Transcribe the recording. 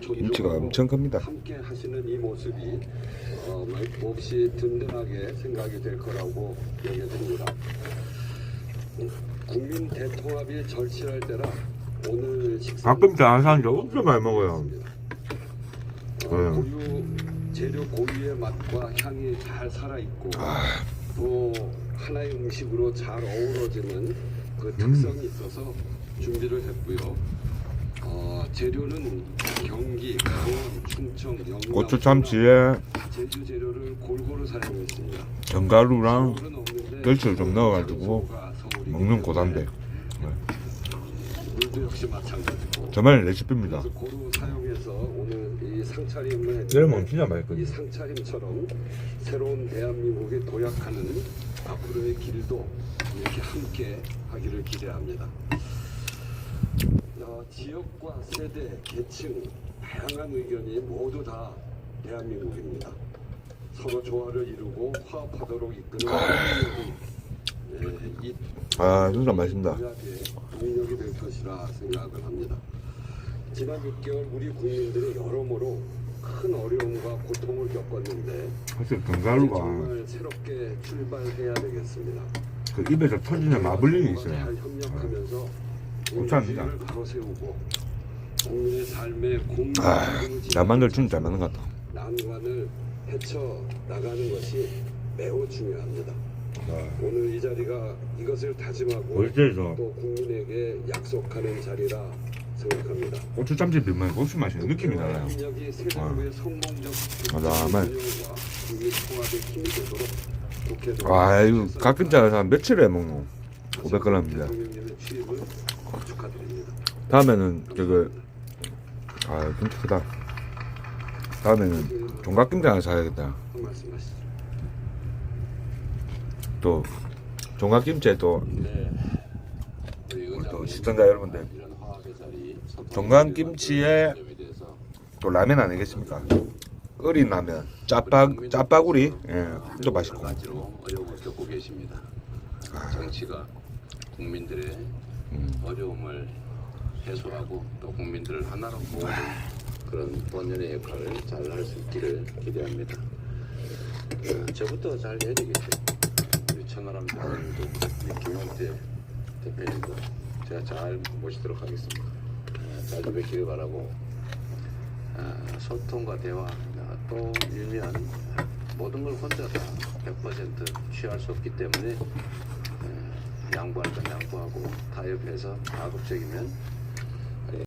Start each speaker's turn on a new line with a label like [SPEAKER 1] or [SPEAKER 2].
[SPEAKER 1] 존중하고
[SPEAKER 2] 엄청 큽니다.
[SPEAKER 1] 함께 하시는 이 모습이 어, 몹시 든든하게 생각이 될 거라고 여겨집니다. 국민 대통합이 절실할 때라 오늘 식사
[SPEAKER 2] 안 사는 게 엄청 많이 먹어요.
[SPEAKER 1] 어,
[SPEAKER 2] 네.
[SPEAKER 1] 고유 재료 고유의 맛과 향이 잘 살아 있고 또 하나의 음식으로 잘 어우러지는 그 특성이 있어서 준비를 했고요. 어, 재료는 경기, 강원, 충청, 영남,
[SPEAKER 2] 고추 참치에
[SPEAKER 1] 제주 재료를 골고루 사용했습니다.
[SPEAKER 2] 견과류랑
[SPEAKER 1] 서울은 없는데
[SPEAKER 2] 멸치를 좀 넣어가지고
[SPEAKER 1] 장소가 서울이기
[SPEAKER 2] 먹는
[SPEAKER 1] 때문에
[SPEAKER 2] 고단데
[SPEAKER 1] 물도 역시 마찬가지고.
[SPEAKER 2] 저만의 레시피입니다.
[SPEAKER 1] 그래서 고루 사용해서 오늘 이 상차림을
[SPEAKER 2] 내일 먹으면 진짜
[SPEAKER 1] 이
[SPEAKER 2] 맛있거든요.
[SPEAKER 1] 상차림처럼 새로운 대한민국이 도약하는 앞으로의 길도 이렇게 함께 하기를 기대합니다. 어, 지역과 세대, 계층, 다양한 의견이 모두 다 대한민국입니다. 서로 조화를 이루고 화합하도록 이끄는
[SPEAKER 2] 아 진짜.
[SPEAKER 1] 공약의 동력이 될 것이라 생각을 합니다. 지난 6개월 우리 국민들이 여러모로 큰 어려움과 고통을 겪었는데
[SPEAKER 2] 사실 견과류가
[SPEAKER 1] 정말 새롭게 출발해야 되겠습니다.
[SPEAKER 2] 그 입에서 터지는 마블링이 있어요.
[SPEAKER 1] 잘 협력하면서 삶에 공익을
[SPEAKER 2] 아, 나만들 진짜 잘 맞는 것 같다.
[SPEAKER 1] 난관을 헤쳐 나가는 것이 매우 중요합니다.
[SPEAKER 2] 아,
[SPEAKER 1] 오늘 이 자리가 이것을 다짐하고
[SPEAKER 2] 월드에서
[SPEAKER 1] 또 국민에게 약속하는 자리라 생각합니다.
[SPEAKER 2] 고추 참치 비면 고추 맛이 느낌이 나요.
[SPEAKER 1] 성공적
[SPEAKER 2] 아, 정말.
[SPEAKER 1] 운영과 국민 통합의 힘이 되도록 국회도
[SPEAKER 2] 와 이거 가끔 한 며칠에 먹노. 500g입니다.
[SPEAKER 1] 대통령님의 취임을 축하드립니 다.
[SPEAKER 2] 다음에는 저거 아 진짜 크다. 다음에는 종각김치 하나 사야겠다. 또 종각김치에 또
[SPEAKER 1] 네.
[SPEAKER 2] 또 시청자 여러분들 종각김치에 또 라면 아니겠습니까? 끓인 라면, 짜파 짜파구리, 예, 또
[SPEAKER 1] 맛있고. 계십니다. 정치가 국민들의
[SPEAKER 2] 음.
[SPEAKER 1] 어려움을 해소하고 또 국민들을 하나로 모으는 그런 본연의 역할을 잘 할 수 있기를 기대합니다. 어, 저부터 잘 해야 되겠죠. 우리 천하람 대표님도 우리 김용태 대표님도 제가 잘 모시도록 하겠습니다. 어, 자주 뵙기를 바라고 어, 소통과 대화 어, 또 유의한 모든 걸 혼자 다 100% 취할 수 없기 때문에 어, 양보할 건 양보하고 타협해서 가급적이면